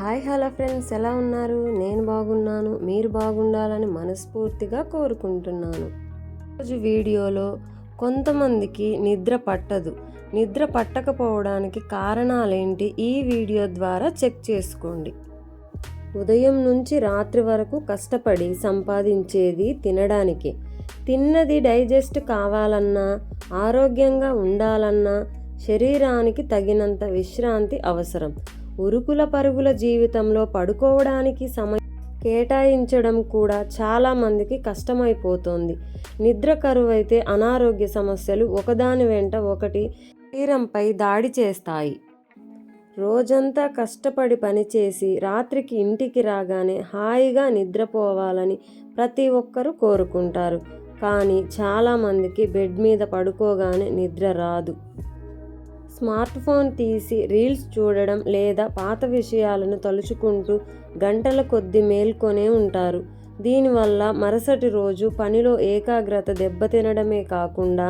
Hi hello friends. ఎలా ఉన్నారు? నేను బాగున్నాను. మీరు బాగుండాలని మనస్ఫూర్తిగా కోరుకుంటున్నాను. రోజు వీడియోలో కొంతమందికి నిద్ర పట్టదు. నిద్ర పట్టకపోవడానికి కారణాలేంటి? ఈ వీడియో ద్వారా చెక్ చేసుకోండి. ఉదయం నుంచి రాత్రి వరకు కష్టపడి సంపాదించేది తినడానికి. తిన్నది డైజెస్ట్ కావాలన్నా ఆరోగ్యంగా ఉండాలన్నా శరీరానికి తగినంత విశ్రాంతి అవసరం. ఉరుకుల పరుగుల జీవితంలో పడుకోవడానికి సమయం కేటాయించడం కూడా చాలామందికి కష్టమైపోతుంది. నిద్ర కరువైతే అనారోగ్య సమస్యలు ఒకదాని వెంట ఒకటి శరీరంపై దాడి చేస్తాయి. రోజంతా కష్టపడి పనిచేసి రాత్రికి ఇంటికి రాగానే హాయిగా నిద్రపోవాలని ప్రతి ఒక్కరూ కోరుకుంటారు. కానీ చాలామందికి బెడ్ మీద పడుకోగానే నిద్ర రాదు. స్మార్ట్ ఫోన్ తీసి రీల్స్ చూడడం లేదా పాత విషయాలను తలుచుకుంటూ గంటల కొద్ది మేల్కొనే ఉంటారు. దీనివల్ల మరుసటి రోజు పనిలో ఏకాగ్రత దెబ్బతినడమే కాకుండా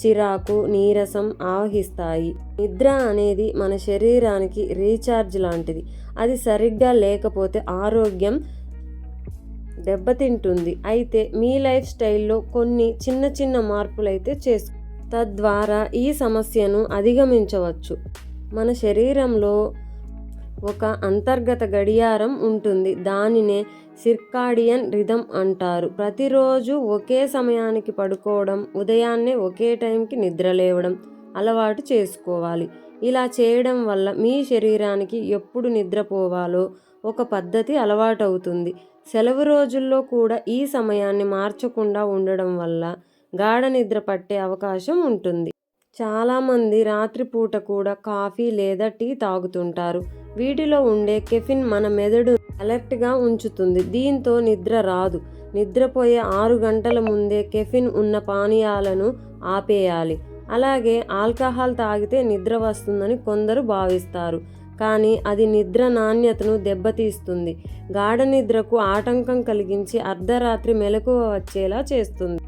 చిరాకు నీరసం ఆవహిస్తాయి. నిద్ర అనేది మన శరీరానికి రీఛార్జ్ లాంటిది. అది సరిగ్గా లేకపోతే ఆరోగ్యం దెబ్బతింటుంది. అయితే మీ లైఫ్ స్టైల్లో కొన్ని చిన్న చిన్న మార్పులైతే చేసుకో తద్వారా ఈ సమస్యను అధిగమించవచ్చు. మన శరీరంలో ఒక అంతర్గత గడియారం ఉంటుంది. దానినే సిర్కాడియన్ రిధం అంటారు. ప్రతిరోజు ఒకే సమయానికి పడుకోవడం ఉదయాన్నే ఒకే టైంకి నిద్ర లేవడం అలవాటు చేసుకోవాలి. ఇలా చేయడం వల్ల మీ శరీరానికి ఎప్పుడు నిద్రపోవాలో ఒక పద్ధతి అలవాటవుతుంది. సెలవు రోజుల్లో కూడా ఈ సమయాన్ని మార్చకుండా ఉండడం వల్ల గాఢ నిద్ర పట్టే అవకాశం ఉంటుంది. చాలామంది రాత్రిపూట కూడా కాఫీ లేదా టీ తాగుతుంటారు. వీటిలో ఉండే కెఫిన్ మన మెదడు అలర్ట్గా ఉంచుతుంది. దీంతో నిద్ర రాదు. నిద్రపోయే ఆరు గంటల ముందే కెఫిన్ ఉన్న పానీయాలను ఆపేయాలి. అలాగే ఆల్కహాల్ తాగితే నిద్ర వస్తుందని కొందరు భావిస్తారు. కానీ అది నిద్ర నాణ్యతను దెబ్బతీస్తుంది. గాఢ నిద్రకు ఆటంకం కలిగించి అర్ధరాత్రి మెలకువ వచ్చేలా చేస్తుంది.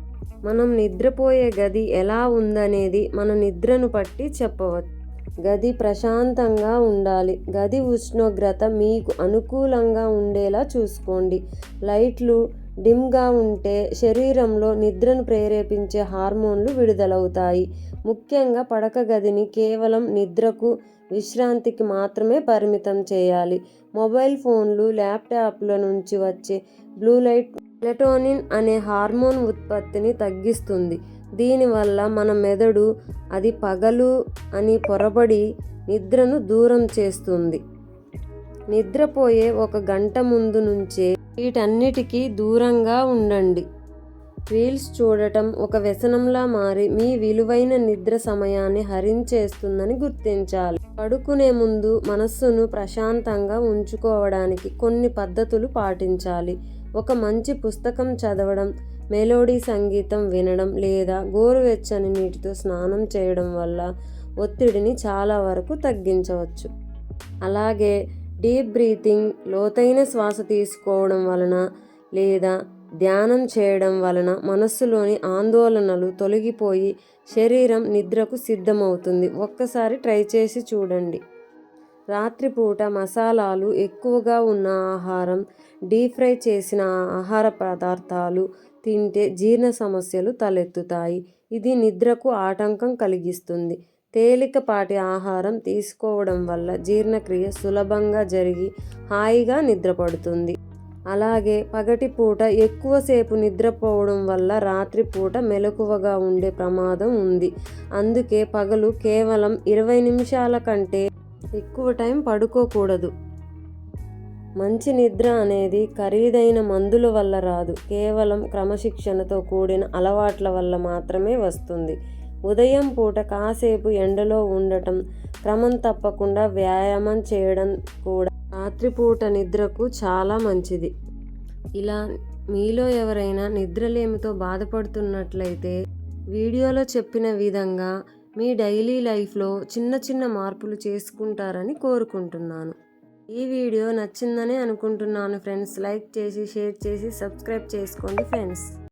మనం నిద్రపోయే గది ఎలా ఉందనేది మన నిద్రను పట్టి చెప్పవచ్చు. గది ప్రశాంతంగా ఉండాలి. గది ఉష్ణోగ్రత మీకు అనుకూలంగా ఉండేలా చూసుకోండి. లైట్లు డిమ్గా ఉంటే శరీరంలో నిద్రను ప్రేరేపించే హార్మోన్లు విడుదలవుతాయి. ముఖ్యంగా పడక గదిని కేవలం నిద్రకు విశ్రాంతికి మాత్రమే పరిమితం చేయాలి. మొబైల్ ఫోన్లు ల్యాప్టాప్ల నుంచి వచ్చే బ్లూ లైట్ మెలటోనిన్ అనే హార్మోన్ ఉత్పత్తిని తగ్గిస్తుంది. దీనివల్ల మన మెదడు అది పగలు అని పొరబడి నిద్రను దూరం చేస్తుంది. నిద్రపోయే ఒక గంట ముందు నుంచే వీటన్నిటికీ దూరంగా ఉండండి. రీల్స్ చూడటం ఒక వ్యసనంలా మారి మీ విలువైన నిద్ర సమయాన్ని హరించేస్తుందని గుర్తించాలి. పడుకునే ముందు మనస్సును ప్రశాంతంగా ఉంచుకోవడానికి కొన్ని పద్ధతులు పాటించాలి. ఒక మంచి పుస్తకం చదవడం మెలోడీ సంగీతం వినడం లేదా గోరువెచ్చని నీటితో స్నానం చేయడం వల్ల ఒత్తిడిని చాలా వరకు తగ్గించవచ్చు. అలాగే డీప్ బ్రీతింగ్ లోతైన శ్వాస తీసుకోవడం వలన లేదా ధ్యానం చేయడం వలన మనస్సులోని ఆందోళనలు తొలగిపోయి శరీరం నిద్రకు సిద్ధమవుతుంది. ఒక్కసారి ట్రై చేసి చూడండి. రాత్రిపూట మసాలాలు ఎక్కువగా ఉన్న ఆహారం డీప్ ఫ్రై చేసిన ఆహార పదార్థాలు తింటే జీర్ణ సమస్యలు తలెత్తుతాయి. ఇది నిద్రకు ఆటంకం కలిగిస్తుంది. తేలికపాటి ఆహారం తీసుకోవడం వల్ల జీర్ణక్రియ సులభంగా జరిగి హాయిగా నిద్రపడుతుంది. అలాగే పగటిపూట ఎక్కువసేపు నిద్రపోవడం వల్ల రాత్రిపూట మెలకువగా ఉండే ప్రమాదం ఉంది. అందుకే పగలు కేవలం ఇరవై నిమిషాల కంటే ఎక్కువ టైం పడుకోకూడదు. మంచి నిద్ర అనేది ఖరీదైన మందుల వల్ల రాదు. కేవలం క్రమశిక్షణతో కూడిన అలవాట్ల వల్ల మాత్రమే వస్తుంది. ఉదయం పూట కాసేపు ఎండలో ఉండటం క్రమం తప్పకుండా వ్యాయామం చేయడం కూడా రాత్రిపూట నిద్రకు చాలా మంచిది. ఇలా మీలో ఎవరైనా నిద్రలేమితో బాధపడుతున్నట్లయితే వీడియోలో చెప్పిన విధంగా మీ డైలీ లైఫ్లో చిన్న చిన్న మార్పులు చేసుకుంటారని కోరుకుంటున్నాను. ఈ వీడియో నచ్చిందని అనుకుంటున్నాను ఫ్రెండ్స్. లైక్ చేసి షేర్ చేసి సబ్స్క్రైబ్ చేసుకోండి ఫ్రెండ్స్.